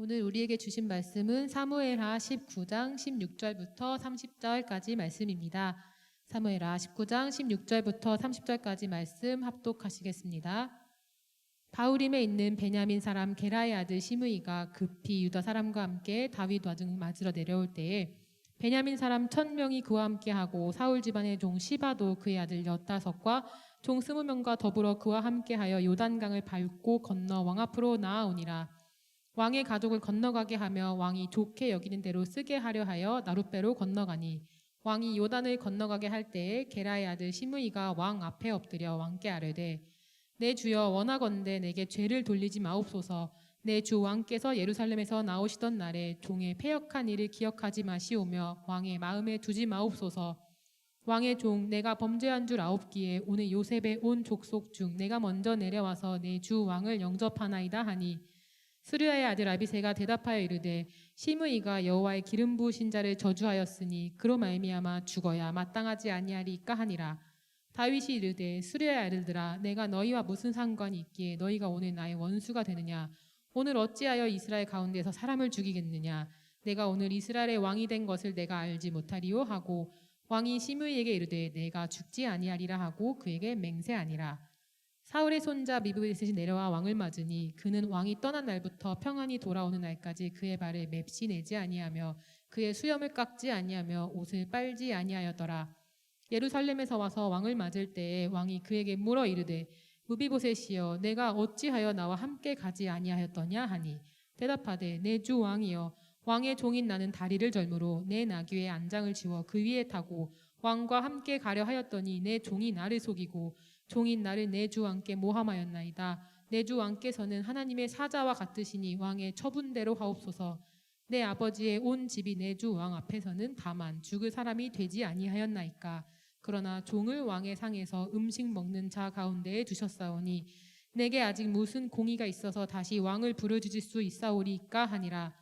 오늘 우리에게 주신 말씀은 사무엘하 19장 16절부터 30절까지 말씀입니다. 사무엘하 19장 16절부터 30절까지 말씀 합독하시겠습니다. 바울임에 있는 베냐민 사람 게라의 아들 시므이가 급히 유다 사람과 함께 다윗 와중 맞으러 내려올 때에 베냐민 사람 천 명이 그와 함께하고 사울 집안의 종 시바도 그의 아들 여다섯과 종 스무 명과 더불어 그와 함께하여 요단강을 밟고 건너 왕 앞으로 나아오니라. 왕의 가족을 건너가게 하며 왕이 좋게 여기는 대로 쓰게 하려 하여 나룻배로 건너가니 왕이 요단을 건너가게 할 때에 게라의 아들 시므이가 왕 앞에 엎드려 왕께 아뢰되 내 주여 원하건대 내게 죄를 돌리지 마옵소서. 내 주 왕께서 예루살렘에서 나오시던 날에 종의 패역한 일을 기억하지 마시오며 왕의 마음에 두지 마옵소서. 왕의 종 내가 범죄한 줄 아옵기에 오늘 요셉의 온 족속 중 내가 먼저 내려와서 내 주 왕을 영접하나이다 하니 스루야의 아들 아비세가 대답하여 이르되 시므이가 여호와의 기름 부으신 자를 저주하였으니 그로 말미암아 죽어야 마땅하지 아니하리까 하니라. 다윗이 이르되 스루야의 아들들아 내가 너희와 무슨 상관이 있기에 너희가 오늘 나의 원수가 되느냐? 오늘 어찌하여 이스라엘 가운데서 사람을 죽이겠느냐? 내가 오늘 이스라엘의 왕이 된 것을 내가 알지 못하리요 하고 왕이 시므이에게 이르되 내가 죽지 아니하리라 하고 그에게 맹세하니라 사울의 손자 미브에셋이 내려와 왕을 맞으니 그는 왕이 떠난 날부터 평안히 돌아오는 날까지 그의 발을 맵시 내지 아니하며 그의 수염을 깎지 아니하며 옷을 빨지 아니하였더라. 예루살렘에서 와서 왕을 맞을 때에 왕이 그에게 물어 이르되 무비보셋이여 내가 어찌하여 나와 함께 가지 아니하였더냐 하니 대답하되 내 주 왕이여 왕의 종인 나는 다리를 절므로 내 나귀의 안장을 지워 그 위에 타고 왕과 함께 가려 하였더니 내 종이 나를 속이고 종인 나를 내 주 왕께 모함하였나이다. 내 주 왕께서는 하나님의 사자와 같으시니 왕의 처분대로 하옵소서. 내 아버지의 온 집이 내 주 왕 앞에서는 다만 죽을 사람이 되지 아니하였나이까. 그러나 종을 왕의 상에서 음식 먹는 자 가운데에 두셨사오니 내게 아직 무슨 공의가 있어서 다시 왕을 부르짖을 수 있사오리까 하니라.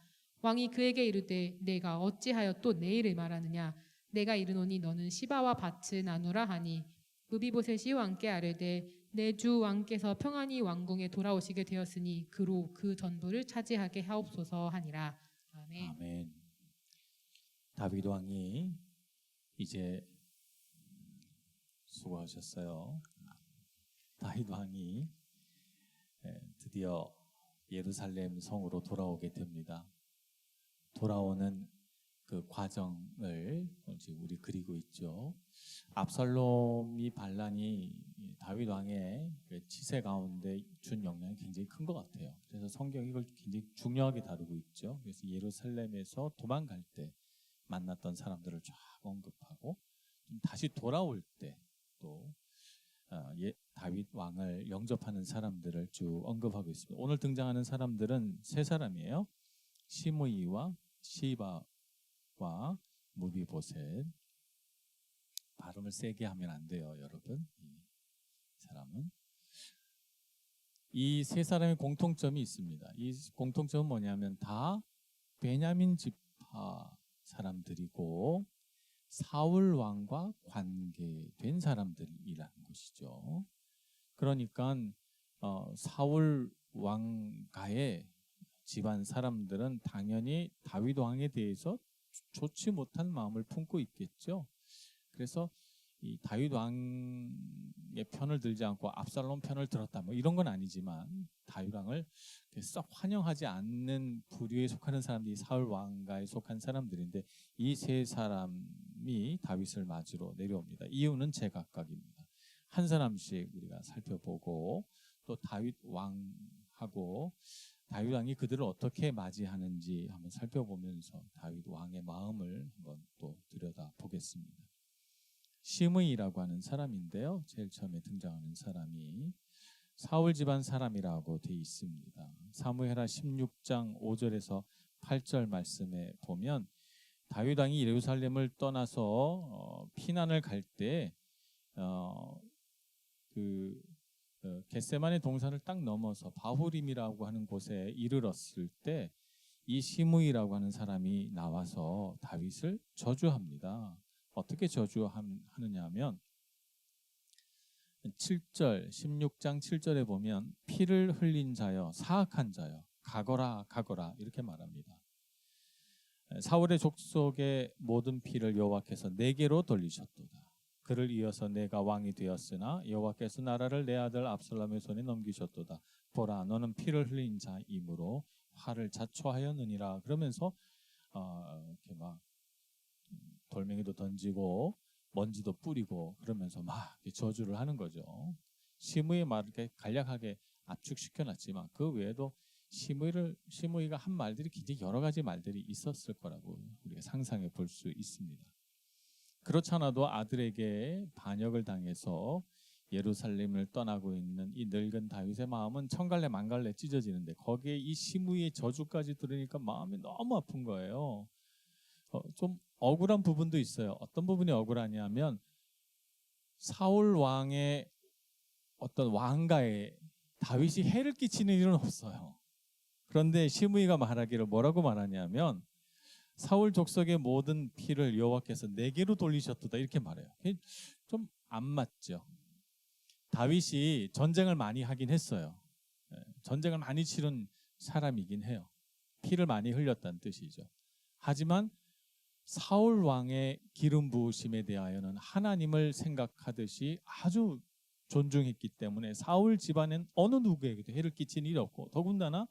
왕이 그에게 이르되 내가 어찌하여 또 내 일을 말하느냐? 내가 이르노니 너는 시바와 밭을 나누라 하니 무비보셋이 왕께 아뢰되 내 주 왕께서 평안히 왕궁에 돌아오시게 되었으니 그로 그 전부를 차지하게 하옵소서 하니라 아멘. 아멘. 다윗 왕이 이제 수고하셨어요. 다윗 왕이 예, 드디어 예루살렘 성으로 돌아오게 됩니다. 돌아오는 그 과정을 지금 우리 그리고 있죠. 압살롬이 반란이 다윗 왕의 그 치세 가운데 준 영향이 굉장히 큰 것 같아요. 그래서 성경이 이걸 굉장히 중요하게 다루고 있죠. 그래서 예루살렘에서 도망갈 때 만났던 사람들을 쫙 언급하고 좀 다시 돌아올 때또 어, 예, 다윗 왕을 영접하는 사람들을 쭉 언급하고 있습니다. 오늘 등장하는 사람들은 세 사람이에요. 시므이와 시바 와 무비보셋. 발음을 세게 하면 안 돼요, 여러분. 이 사람은 이 세 사람의 공통점이 있습니다. 이 공통점은 뭐냐면 다 베냐민 지파 사람들이고 사울 왕과 관계된 사람들이라는 것이죠. 그러니까 어, 사울 왕가의 집안 사람들은 당연히 다윗 왕에 대해서 좋지 못한 마음을 품고 있겠죠. 그래서 이 다윗 왕의 편을 들지 않고 압살롬 편을 들었다 뭐 이런 건 아니지만 다윗 왕을 썩 환영하지 않는 부류에 속하는 사람들이 사울 왕가에 속한 사람들인데 이 세 사람이 다윗을 맞으러 내려옵니다. 이유는 제각각입니다. 한 사람씩 우리가 살펴보고 또 다윗 왕하고 다윗 왕이 그들을 어떻게 맞이하는지 한번 살펴보면서 다윗 왕의 마음을 한번 또 들여다 보겠습니다. 시므이라고 하는 사람인데요. 제일 처음에 등장하는 사람이 사울 집안 사람이라고 되어 있습니다. 사무엘하 16장 5절에서 8절 말씀에 보면 다윗 왕이 예루살렘을 떠나서 어, 피난을 갈때 어, 그 어, 겟세만의 동산을 딱 넘어서 바후림이라고 하는 곳에 이르렀을 때 이 시므이라고 하는 사람이 나와서 다윗을 저주합니다. 어떻게 저주하느냐 하면 7절 16장 7절에 보면 피를 흘린 자여 사악한 자여 가거라 가거라 이렇게 말합니다. 사울의 족속의 모든 피를 여호와께서 내게로 돌리셨도다. 그를 이어서 내가 왕이 되었으나 여호와께서 나라를 내 아들 압살롬의 손에 넘기셨도다. 보라 너는 피를 흘린 자이므로 화를 자초하였느니라. 그러면서 어, 이렇게 막 돌멩이도 던지고 먼지도 뿌리고 그러면서 막 저주를 하는 거죠. 시므의 말을 간략하게 압축시켜 놨지만 그 외에도 시므이를 시므이가 한 말들이 굉장히 여러 가지 말들이 있었을 거라고 우리가 상상해 볼 수 있습니다. 그렇잖아도 아들에게 반역을 당해서 예루살렘을 떠나고 있는 이 늙은 다윗의 마음은 천갈래 만갈래 찢어지는데 거기에 이 시므이의 저주까지 들으니까 마음이 너무 아픈 거예요. 어, 좀 억울한 부분도 있어요. 어떤 부분이 억울하냐면 사울 왕의 어떤 왕가에 다윗이 해를 끼치는 일은 없어요. 그런데 시므이가 말하기를 뭐라고 말하냐면 사울 족속의 모든 피를 여호와께서 내게로 돌리셨도다 이렇게 말해요. 좀 안 맞죠. 다윗이 전쟁을 많이 하긴 했어요. 예, 전쟁을 많이 치른 사람이긴 해요. 피를 많이 흘렸다는 뜻이죠. 하지만 사울 왕의 기름 부으심에 대하여는 하나님을 생각하듯이 아주 존중했기 때문에 사울 집안엔 어느 누구에게도 해를 끼친 일이 없고 더군다나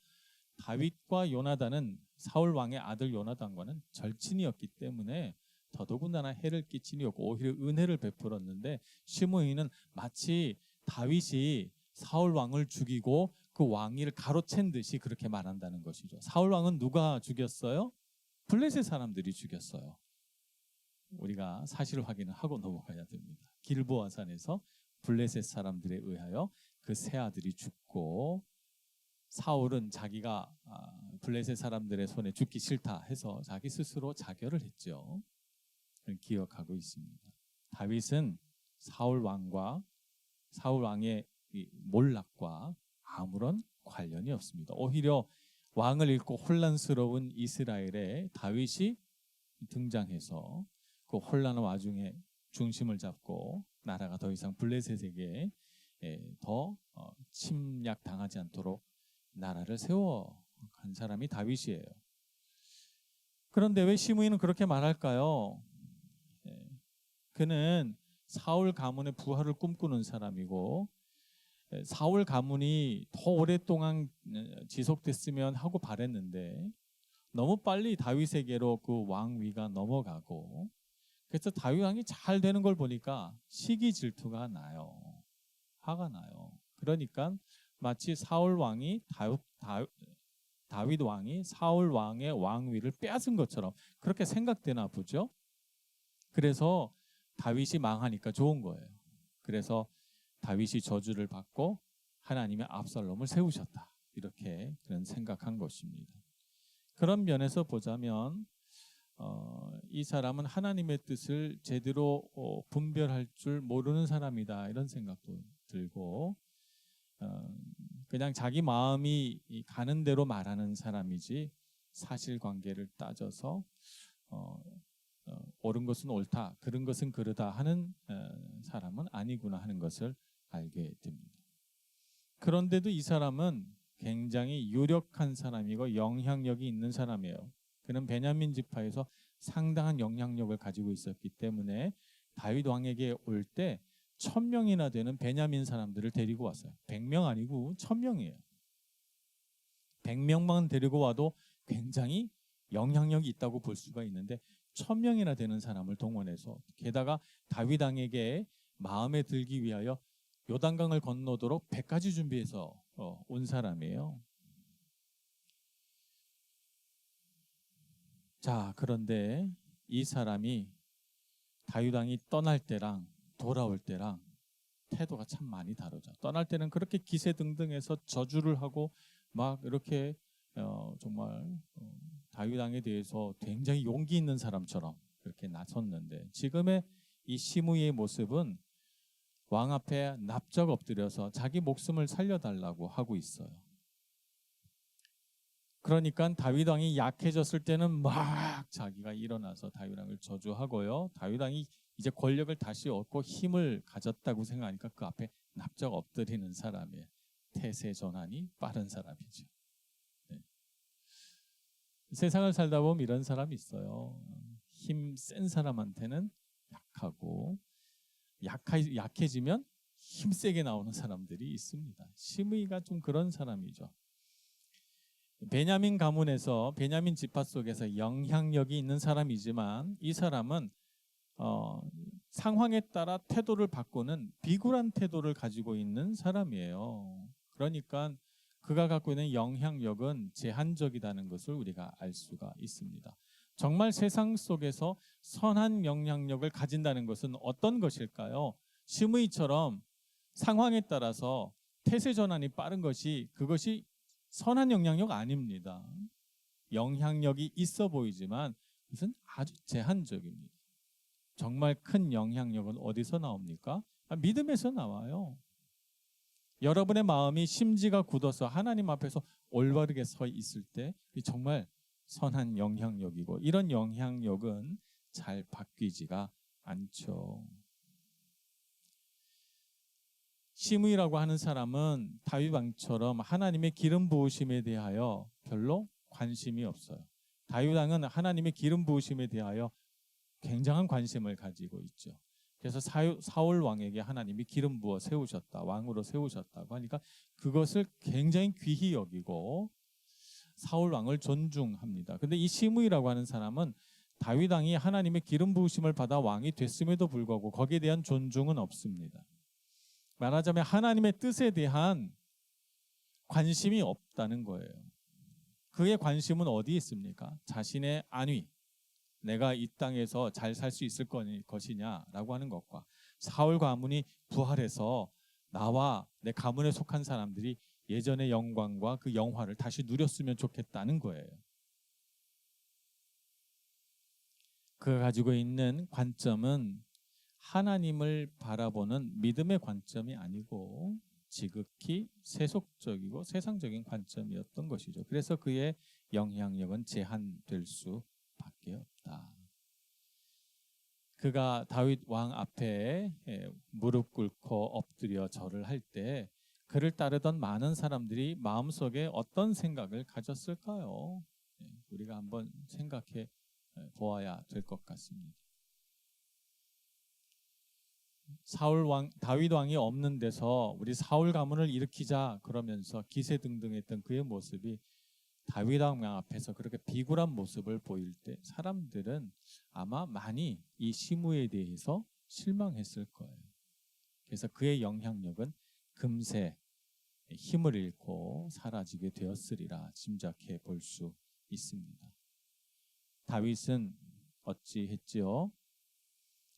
다윗과 요나단은 사울 왕의 아들 요나단과는 절친이었기 때문에 더더군다나 해를 끼친 일이 없고 오히려 은혜를 베풀었는데 시므이는 마치 다윗이 사울 왕을 죽이고 그 왕위를 가로챈 듯이 그렇게 말한다는 것이죠. 사울 왕은 누가 죽였어요? 블레셋 사람들이 죽였어요. 우리가 사실 확인을 하고 넘어가야 됩니다. 길보아산에서 블레셋 사람들에 의하여 그 세 아들이 죽고 사울은 자기가 아, 블레셋 사람들의 손에 죽기 싫다 해서 자기 스스로 자결을 했죠. 기억하고 있습니다. 다윗은 사울 왕과 사울 왕의 이 몰락과 아무런 관련이 없습니다. 오히려 왕을 잃고 혼란스러운 이스라엘에 다윗이 등장해서 그 혼란한 와중에 중심을 잡고 나라가 더 이상 블레셋에게 예, 더 어, 침략 당하지 않도록 나라를 세워 간 사람이 다윗이에요. 그런데 왜 시므이는 그렇게 말할까요? 예, 그는 사울 가문의 부활을 꿈꾸는 사람이고 예, 사울 가문이 더 오랫동안 어, 지속됐으면 하고 바랬는데 너무 빨리 다윗에게로 그 왕위가 넘어가고 그래서 다윗 왕이 잘 되는 걸 보니까 시기 질투가 나요. 화가 나요. 그러니까 마치 사울 왕이 다윗, 다윗, 왕이 사울 왕의 왕위를 빼앗은 것처럼 그렇게 생각되나 보죠. 그래서 다윗이 망하니까 좋은 거예요. 그래서 다윗이 저주를 받고 하나님의 압살롬을 세우셨다. 이렇게 그런 생각한 것입니다. 그런 면에서 보자면 어, 이 사람은 하나님의 뜻을 제대로 어, 분별할 줄 모르는 사람이다 이런 생각도 들고 어, 그냥 자기 마음이 이 가는 대로 말하는 사람이지 사실관계를 따져서 어, 어, 옳은 것은 옳다, 그런 것은 그르다 하는 어, 사람은 아니구나 하는 것을 알게 됩니다. 그런데도 이 사람은 굉장히 유력한 사람이고 영향력이 있는 사람이에요. 그는 베냐민 지파에서 상당한 영향력을 가지고 있었기 때문에 다윗 왕에게 올 때 천명이나 되는 베냐민 사람들을 데리고 왔어요. 100명 아니고 천명이에요. 100명만 데리고 와도 굉장히 영향력이 있다고 볼 수가 있는데 천명이나 되는 사람을 동원해서 게다가 다윗 왕에게 마음에 들기 위하여 요단강을 건너도록 배까지 준비해서 어, 온 사람이에요. 자, 그런데 이 사람이 다윗 왕이 떠날 때랑 돌아올 때랑 태도가 참 많이 다르죠. 떠날 때는 그렇게 기세 등등해서 저주를 하고 막 이렇게 어, 정말 어, 다윗 왕에 대해서 굉장히 용기 있는 사람처럼 그렇게 나섰는데 지금의 이 시므이의 모습은 왕 앞에 납작 엎드려서 자기 목숨을 살려달라고 하고 있어요. 그러니까 다윗 왕이 약해졌을 때는 막 자기가 일어나서 다윗 왕을 저주하고요. 다윗 왕이 이제 권력을 다시 얻고 힘을 가졌다고 생각하니까 그 앞에 납작 엎드리는 사람이에요. 태세 전환이 빠른 사람이죠. 네. 세상을 살다 보면 이런 사람이 있어요. 힘 센 사람한테는 약하고 약하, 약해지면 힘 세게 나오는 사람들이 있습니다. 시므이가 좀 그런 사람이죠. 베냐민 가문에서 베냐민 지파 속에서 영향력이 있는 사람이지만 이 사람은 어, 상황에 따라 태도를 바꾸는 비굴한 태도를 가지고 있는 사람이에요. 그러니까 그가 갖고 있는 영향력은 제한적이라는 것을 우리가 알 수가 있습니다. 정말 세상 속에서 선한 영향력을 가진다는 것은 어떤 것일까요? 시므이처럼 상황에 따라서 태세 전환이 빠른 것이 그것이 선한 영향력 아닙니다. 영향력이 있어 보이지만 그것은 아주 제한적입니다. 정말 큰 영향력은 어디서 나옵니까? 아, 믿음에서 나와요. 여러분의 마음이 심지가 굳어서 하나님 앞에서 올바르게 서 있을 때 정말 선한 영향력이고 이런 영향력은 잘 바뀌지가 않죠. 시므이라고 하는 사람은 다윗 왕처럼 하나님의 기름 부으심에 대하여 별로 관심이 없어요. 다윗 왕은 하나님의 기름 부으심에 대하여 굉장한 관심을 가지고 있죠. 그래서 사울 왕에게 하나님이 기름 부어 세우셨다. 왕으로 세우셨다고 하니까 그것을 굉장히 귀히 여기고 사울 왕을 존중합니다. 근데 이 시므이라고 하는 사람은 다윗 왕이 하나님의 기름 부으심을 받아 왕이 됐음에도 불구하고 거기에 대한 존중은 없습니다. 말하자면 하나님의 뜻에 대한 관심이 없다는 거예요. 그의 관심은 어디에 있습니까? 자신의 안위, 내가 이 땅에서 잘 살 수 있을 것이냐라고 하는 것과 사울 가문이 부활해서 나와 내 가문에 속한 사람들이 예전의 영광과 그 영화를 다시 누렸으면 좋겠다는 거예요. 그가 가지고 있는 관점은 하나님을 바라보는 믿음의 관점이 아니고 지극히 세속적이고 세상적인 관점이었던 것이죠. 그래서 그의 영향력은 제한될 수 밖에 없다. 그가 다윗 왕 앞에 예, 무릎 꿇고 엎드려 절을 할 때 그를 따르던 많은 사람들이 마음속에 어떤 생각을 가졌을까요? 예, 우리가 한번 생각해 보아야 될 것 같습니다. 사울 왕 다윗 왕이 없는 데서 우리 사울 가문을 일으키자 그러면서 기세 등등했던 그의 모습이 다윗 왕 앞에서 그렇게 비굴한 모습을 보일 때 사람들은 아마 많이 이 시무에 대해서 실망했을 거예요. 그래서 그의 영향력은 금세 힘을 잃고 사라지게 되었으리라 짐작해 볼 수 있습니다. 다윗은 어찌했지요?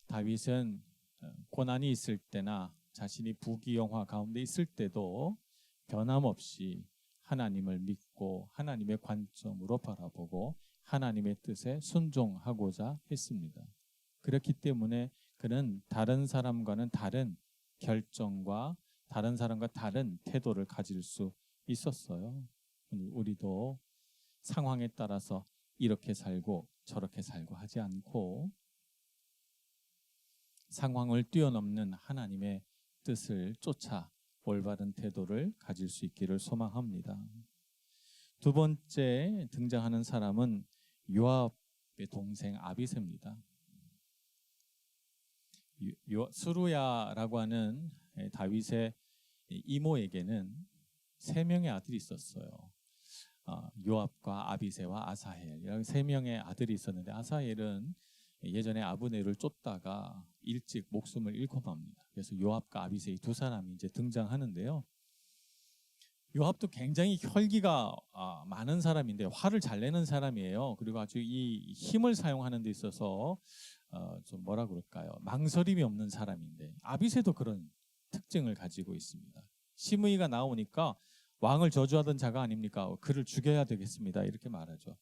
다윗은 어, 고난이 있을 때나 자신이 부귀영화 가운데 있을 때도 변함없이 하나님을 믿고 하나님의 관점으로 바라보고 하나님의 뜻에 순종하고자 했습니다. 그렇기 때문에 그는 다른 사람과는 다른 결정과 다른 사람과 다른 태도를 가질 수 있었어요. 우리도 상황에 따라서 이렇게 살고 저렇게 살고 하지 않고 상황을 뛰어넘는 하나님의 뜻을 쫓아 올바른 태도를 가질 수 있기를 소망합니다. 두 번째 등장하는 사람은 요압의 동생 아비세입니다. 요, 수루야라고 하는 다윗의 이모에게는 세 명의 아들이 있었어요. 어, 요압과 아비세와 아사헬 이런 세 명의 아들이 있었는데 아사헬은 예전에 아브네를 쫓다가 일찍 목숨을 잃고 맙니다. 그래서 요압과 아비세 두 사람이 이제 등장하는데요. 요압도 굉장히 혈기가 아, 많은 사람인데 화를 잘 내는 사람이에요. 그리고 아주 이 힘을 사용하는 데 있어서 어, 좀 뭐라 그럴까요? 망설임이 없는 사람인데 아비세도 그런 특징을 가지고 있습니다. 시므이가 나오니까 왕을 저주하던 자가 아닙니까? 그를 죽여야 되겠습니다. 이렇게 말하죠.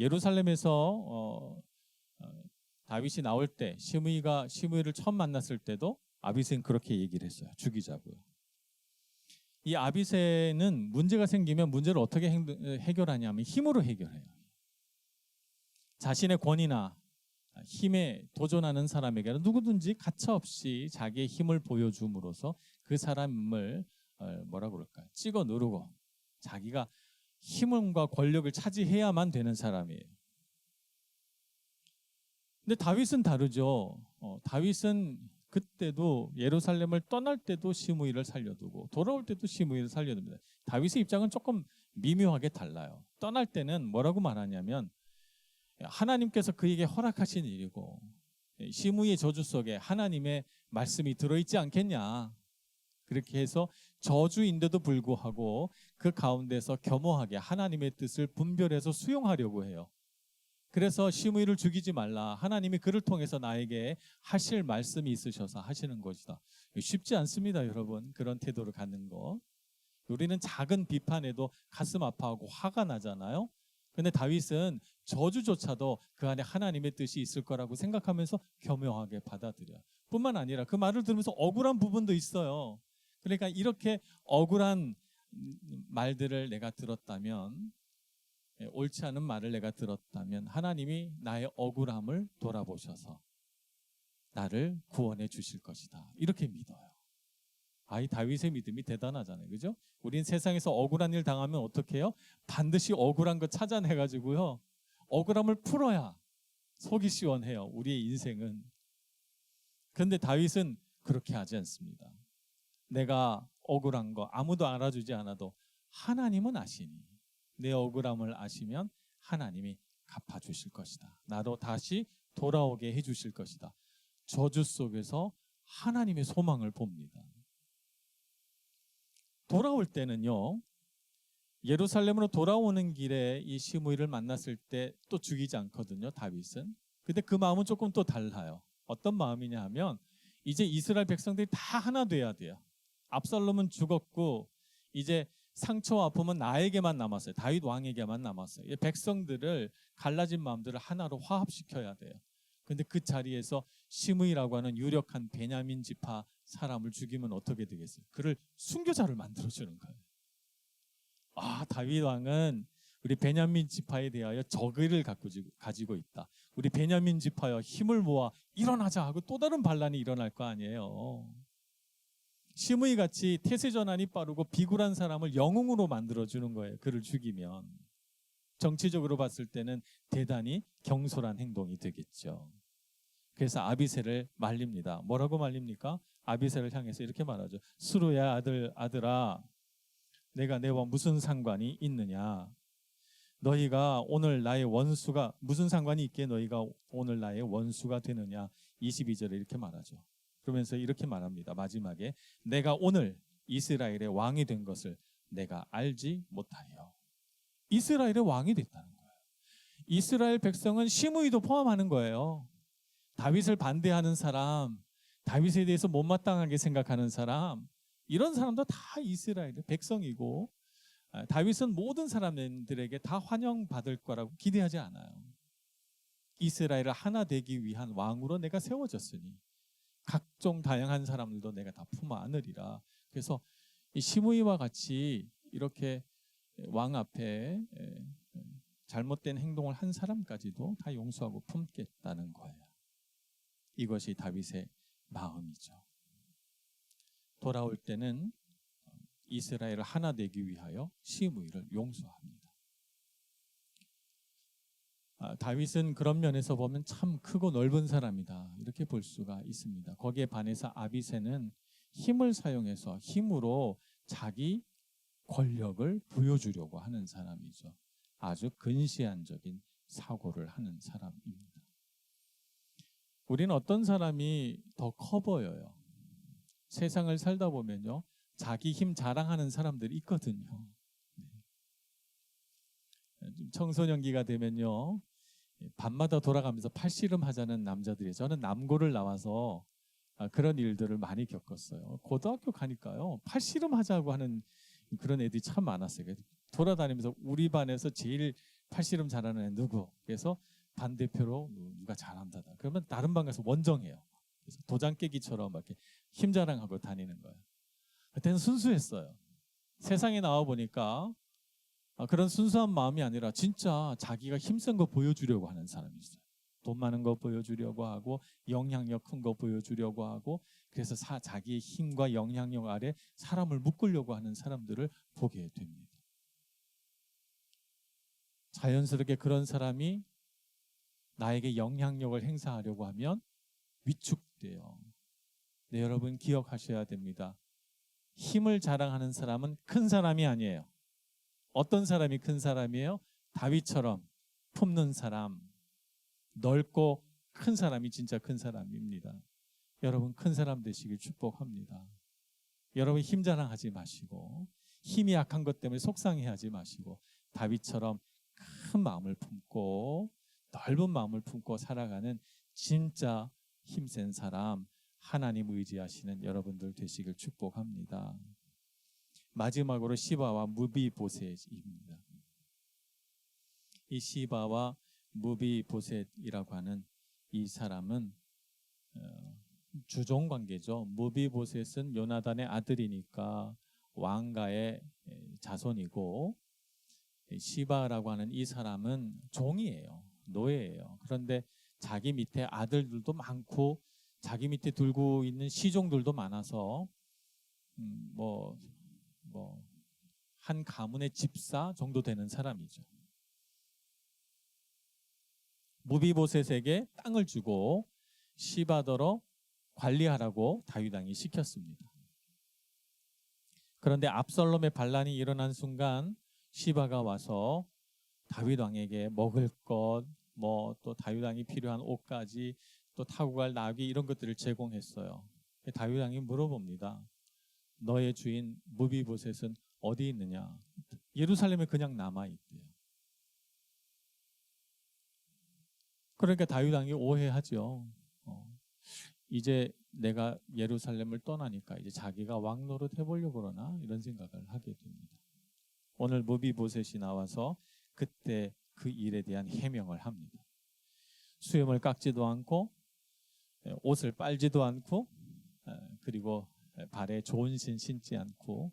예루살렘에서 어, 어, 다윗이 나올 때 시므이가 시므이를 처음 만났을 때도 아비세는 그렇게 얘기를 했어요. 죽이자고요. 이 아비세는 문제가 생기면 문제를 어떻게 해결하냐면 힘으로 해결해요. 자신의 권위나 힘에 도전하는 사람에게는 누구든지 가차없이 자기의 힘을 보여줌으로써 그 사람을 어, 뭐라 그럴까 찍어 누르고 자기가 힘과 권력을 차지해야만 되는 사람이에요. 근데 다윗은 다르죠. 어, 다윗은 그때도 예루살렘을 떠날 때도 시므이를 살려두고 돌아올 때도 시므이를 살려둡니다. 다윗의 입장은 조금 미묘하게 달라요. 떠날 때는 뭐라고 말하냐면 하나님께서 그에게 허락하신 일이고 시므이의 저주 속에 하나님의 말씀이 들어있지 않겠냐. 그렇게 해서 저주인데도 불구하고 그 가운데서 겸허하게 하나님의 뜻을 분별해서 수용하려고 해요. 그래서 시므이를 죽이지 말라. 하나님이 그를 통해서 나에게 하실 말씀이 있으셔서 하시는 것이다. 쉽지 않습니다, 여러분. 그런 태도를 갖는 거. 우리는 작은 비판에도 가슴 아파하고 화가 나잖아요. 근데 다윗은 저주조차도 그 안에 하나님의 뜻이 있을 거라고 생각하면서 겸허하게 받아들여요. 뿐만 아니라 그 말을 들으면서 억울한 부분도 있어요. 그러니까 이렇게 억울한 말들을 내가 들었다면 예, 옳지 않은 말을 내가 들었다면 하나님이 나의 억울함을 돌아보셔서 나를 구원해 주실 것이다. 이렇게 믿어요. 아이 다윗의 믿음이 대단하잖아요. 그죠? 우린 세상에서 억울한 일 당하면 어떻게 해요? 반드시 억울한 거 찾아내 가지고요. 억울함을 풀어야 속이 시원해요. 우리의 인생은. 그런데 다윗은 그렇게 하지 않습니다. 내가 억울한 거 아무도 알아주지 않아도 하나님은 아시니 내 억울함을 아시면 하나님이 갚아주실 것이다. 나도 다시 돌아오게 해주실 것이다. 저주 속에서 하나님의 소망을 봅니다. 돌아올 때는요, 예루살렘으로 돌아오는 길에 이 시므이를 만났을 때 또 죽이지 않거든요, 다윗은. 근데 그 마음은 조금 또 달라요. 어떤 마음이냐 하면 이제 이스라엘 백성들이 다 하나 돼야 돼요. 압살롬은 죽었고 이제 상처와 아픔은 나에게만 남았어요. 다윗 왕에게만 남았어요. 이 백성들을 갈라진 마음들을 하나로 화합시켜야 돼요. 근데 그 자리에서 시므이라고 하는 유력한 베냐민 지파 사람을 죽이면 어떻게 되겠어요? 그를 순교자를 만들어 주는 거예요. 아, 다윗 왕은 우리 베냐민 지파에 대하여 적의를 가지고 있다. 우리 베냐민 지파여 힘을 모아 일어나자 하고 또 다른 반란이 일어날 거 아니에요. 시므이 같이 태세 전환이 빠르고 비굴한 사람을 영웅으로 만들어 주는 거예요. 그를 죽이면 정치적으로 봤을 때는 대단히 경솔한 행동이 되겠죠. 그래서 아비세를 말립니다. 뭐라고 말립니까? 아비세를 향해서 이렇게 말하죠. 수루야 아들 아들아 내가 내와 무슨 상관이 있느냐? 너희가 오늘 나의 원수가 무슨 상관이 있게 너희가 오늘 나의 원수가 되느냐? 22절에 이렇게 말하죠. 그러면서 이렇게 말합니다. 마지막에 내가 오늘 이스라엘의 왕이 된 것을 내가 알지 못하여. 이스라엘의 왕이 됐다는 거예요. 이스라엘 백성은 시므이도 포함하는 거예요. 다윗을 반대하는 사람, 다윗에 대해서 못마땅하게 생각하는 사람, 이런 사람도 다 이스라엘의 백성이고 아, 다윗은 모든 사람들에게 다 환영받을 거라고 기대하지 않아요. 이스라엘을 하나 되기 위한 왕으로 내가 세워졌으니 각종 다양한 사람들도 내가 다 품어 안으리라. 그래서 이 시므이와 같이 이렇게 왕 앞에 잘못된 행동을 한 사람까지도 다 용서하고 품겠다는 거예요. 이것이 다윗의 마음이죠. 돌아올 때는 이스라엘을 하나 되기 위하여 시므이를 용서합니다. 아, 다윗은 그런 면에서 보면 참 크고 넓은 사람이다 이렇게 볼 수가 있습니다. 거기에 반해서 아비세는 힘을 사용해서 힘으로 자기 권력을 보여주려고 하는 사람이죠. 아주 근시안적인 사고를 하는 사람입니다. 우리는 어떤 사람이 더 커 보여요. 세상을 살다 보면요. 자기 힘 자랑하는 사람들이 있거든요. 네. 좀 청소년기가 되면요. 밤마다 돌아가면서 팔씨름 하자는 남자들이 저는 남고를 나와서 아, 그런 일들을 많이 겪었어요. 고등학교 가니까요. 팔씨름 하자고 하는 그런 애들이 참 많았어요. 돌아다니면서 우리 반에서 제일 팔씨름 잘하는 애 누구? 그래서 반대표로 누가 잘한다. 그러면 다른 반 가서 원정해요. 그래서 도장 깨기처럼 막 이렇게 힘 자랑하고 다니는 거예요. 그때는 순수했어요. 세상에 나와 보니까 아, 그런 순수한 마음이 아니라 진짜 자기가 힘센 거 보여주려고 하는 사람이 있어요. 돈 많은 거 보여주려고 하고 영향력 큰 거 보여주려고 하고 그래서 사, 자기의 힘과 영향력 아래 사람을 묶으려고 하는 사람들을 보게 됩니다. 자연스럽게 그런 사람이 나에게 영향력을 행사하려고 하면 위축돼요. 네, 여러분 기억하셔야 됩니다. 힘을 자랑하는 사람은 큰 사람이 아니에요. 어떤 사람이 큰 사람이에요? 다윗처럼 품는 사람, 넓고 큰 사람이 진짜 큰 사람입니다. 여러분 큰 사람 되시길 축복합니다. 여러분 힘 자랑하지 마시고 힘이 약한 것 때문에 속상해하지 마시고 다윗처럼 큰 마음을 품고 넓은 마음을 품고 살아가는 진짜 힘센 사람 하나님 의지하시는 여러분들 되시길 축복합니다. 마지막으로 시바와 무비보셋입니다. 이 시바와 무비보셋이라고 하는 이 사람은 어, 주종 관계죠. 무비보셋은 요나단의 아들이니까 왕가의 에, 자손이고 이 시바라고 하는 이 사람은 종이에요. 노예예요. 그런데 자기 밑에 아들들도 많고 자기 밑에 들고 있는 시종들도 많아서 음, 뭐, 뭐뭐한 가문의 집사 정도 되는 사람이죠. 무비보셋에게 땅을 주고 시바더러 관리하라고 다윗 왕이 시켰습니다. 그런데 압살롬의 반란이 일어난 순간 시바가 와서 다윗 왕에게 먹을 것, 뭐 또 다윗 왕이 필요한 옷까지 또 타고 갈 나귀 이런 것들을 제공했어요. 다윗 왕이 물어봅니다. 너의 주인 무비보셋은 어디 있느냐? 예루살렘에 그냥 남아 있대요. 그러니까 다윗 왕이 오해하죠. 어, 이제 내가 예루살렘을 떠나니까 이제 자기가 왕 노릇 해보려고 그러나 이런 생각을 하게 됩니다. 오늘 무비보셋이 나와서 그때 그 일에 대한 해명을 합니다. 수염을 깎지도 않고 에, 옷을 빨지도 않고 에, 그리고 에, 발에 좋은 신 신지 않고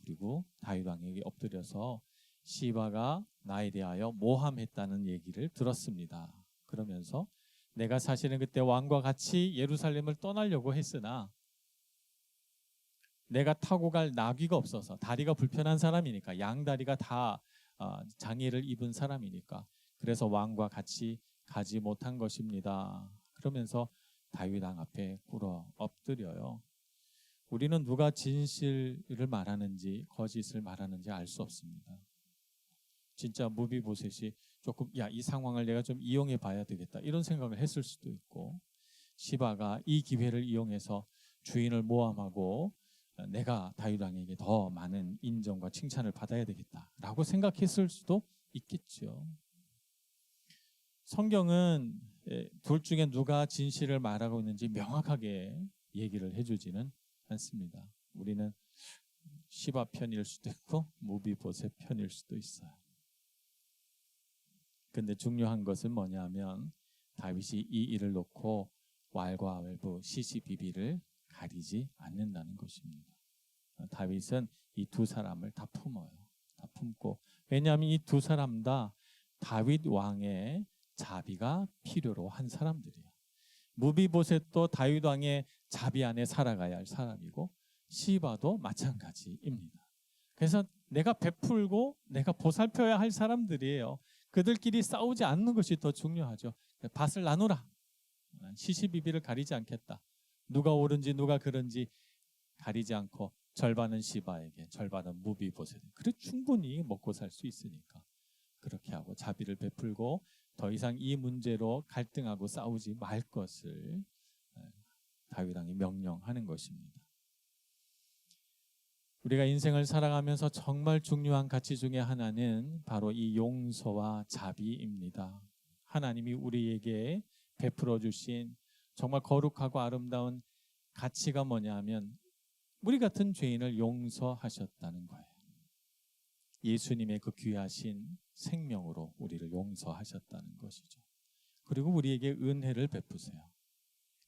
그리고 다윗 왕에게 엎드려서 시바가 나에 대하여 모함했다는 얘기를 들었습니다. 그러면서 내가 사실은 그때 왕과 같이 예루살렘을 떠나려고 했으나 내가 타고 갈 나귀가 없어서 다리가 불편한 사람이니까 양다리가 다 어, 장애를 입은 사람이니까 그래서 왕과 같이 가지 못한 것입니다. 그러면서 다윗 왕 앞에 꿇어 엎드려요. 우리는 누가 진실을 말하는지 거짓을 말하는지 알 수 없습니다. 진짜 무비보셋이 조금 야 이 상황을 내가 좀 이용해 봐야 되겠다 이런 생각을 했을 수도 있고 시바가 이 기회를 이용해서 주인을 모함하고 어, 내가 다윗 왕에게 더 많은 인정과 칭찬을 받아야 되겠다라고 생각했을 수도 있겠죠. 성경은 에, 둘 중에 누가 진실을 말하고 있는지 명확하게 얘기를 해주지는 않습니다. 우리는 시바 편일 수도 있고 무비보셋 편일 수도 있어요. 근데 중요한 것은 뭐냐면 다윗이 이 일을 놓고 왈과 외부 시시비비를 가리지 않는다는 것입니다. 다윗은 이 두 사람을 다 품어요. 다 품고 왜냐하면 이 두 사람 다 다윗 왕의 자비가 필요로 한 사람들이에요. 무비보셋도 다윗 왕의 자비 안에 살아가야 할 사람이고 시바도 마찬가지입니다. 그래서 내가 베풀고 내가 보살펴야 할 사람들이에요. 그들끼리 싸우지 않는 것이 더 중요하죠. 밭을 나누라. 시시비비를 가리지 않겠다. 누가 옳은지 누가 그른지 가리지 않고 절반은 시바에게 절반은 무비보셋. 그래 충분히 먹고 살 수 있으니까 그렇게 하고 자비를 베풀고 더 이상 이 문제로 갈등하고 싸우지 말 것을 다윗 왕이 명령하는 것입니다. 우리가 인생을 살아가면서 정말 중요한 가치 중에 하나는 바로 이 용서와 자비입니다. 하나님이 우리에게 베풀어 주신 정말 거룩하고 아름다운 가치가 뭐냐면 우리 같은 죄인을 용서하셨다는 거예요. 예수님의 그 귀하신 생명으로 우리를 용서하셨다는 것이죠. 그리고 우리에게 은혜를 베푸세요.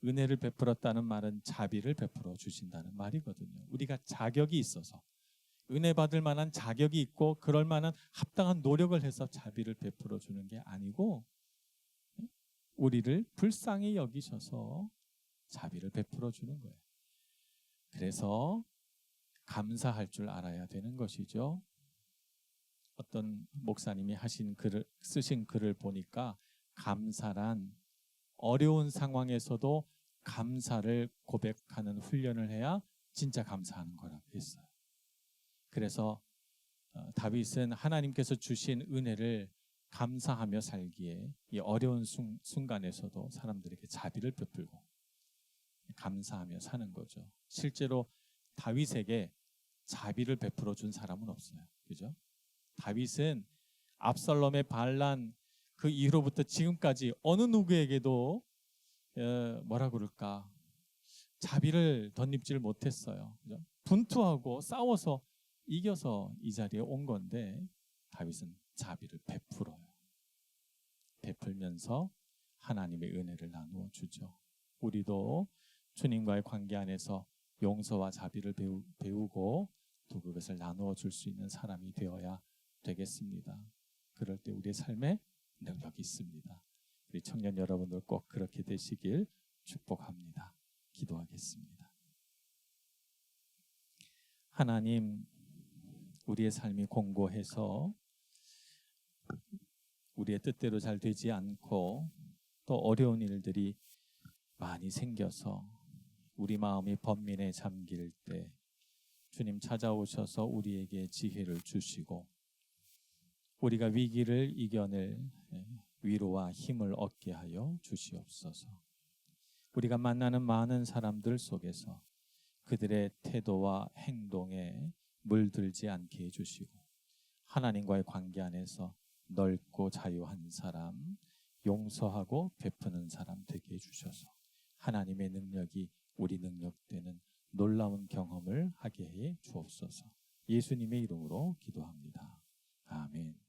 은혜를 베풀었다는 말은 자비를 베풀어 주신다는 말이거든요. 우리가 자격이 있어서 은혜 받을 만한 자격이 있고 그럴 만한 합당한 노력을 해서 자비를 베풀어 주는 게 아니고 우리를 불쌍히 여기셔서 자비를 베풀어 주는 거예요. 그래서 감사할 줄 알아야 되는 것이죠. 어떤 목사님이 하신 글을 쓰신 글을 보니까 감사란 어려운 상황에서도 감사를 고백하는 훈련을 해야 진짜 감사하는 거라고 했어요. 그래서 어, 다윗은 하나님께서 주신 은혜를 감사하며 살기에 이 어려운 순, 순간에서도 사람들에게 자비를 베풀고 감사하며 사는 거죠. 실제로 다윗에게 자비를 베풀어 준 사람은 없어요. 그죠? 다윗은 압살롬의 반란 그 이후로부터 지금까지 어느 누구에게도 어, 뭐라 그럴까 자비를 덧입질 못했어요. 분투하고 싸워서 이겨서 이 자리에 온 건데 다윗은 자비를 베풀어요. 베풀면서 하나님의 은혜를 나누어 주죠. 우리도 주님과의 관계 안에서 용서와 자비를 배우, 배우고 또 그것을 나누어 줄 수 있는 사람이 되어야 되겠습니다. 그럴 때 우리의 삶에 능력이 있습니다. 우리 청년 여러분들 꼭 그렇게 되시길 축복합니다. 기도하겠습니다. 하나님, 우리의 삶이 공고해서 우리의 뜻대로 잘 되지 않고 또 어려운 일들이 많이 생겨서 우리 마음이 번민에 잠길 때 주님 찾아오셔서 우리에게 지혜를 주시고 우리가 위기를 이겨낼 위로와 힘을 얻게 하여 주시옵소서. 우리가 만나는 많은 사람들 속에서 그들의 태도와 행동에 물들지 않게 해주시고 하나님과의 관계 안에서 넓고 자유한 사람, 용서하고 베푸는 사람 되게 해주셔서 하나님의 능력이 우리 능력되는 놀라운 경험을 하게 해 주옵소서. 예수님의 이름으로 기도합니다. 아멘.